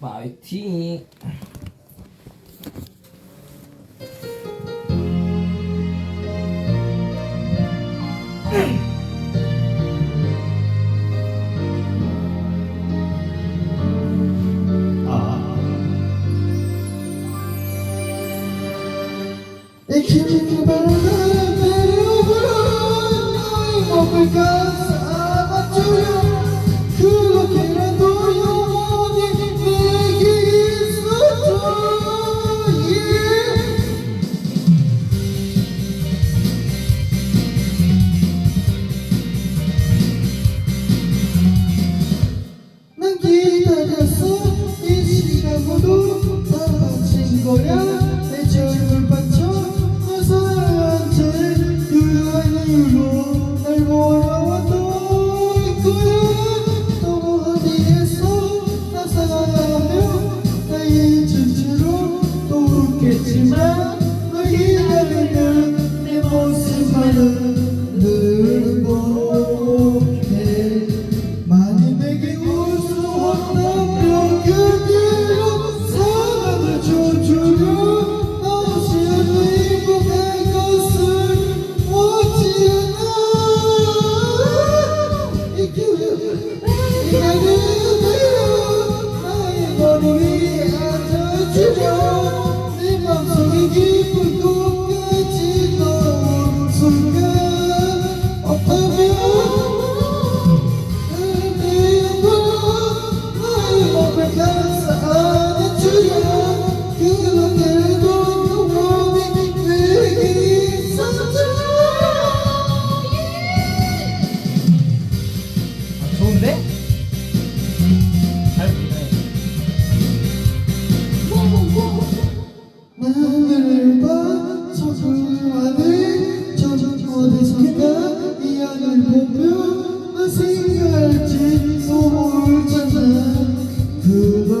파이팅. 내 기분이 바라바라 바라바라 너의 먹을까 Glorioso. 하늘과 서울 하늘 저쪽 어디선가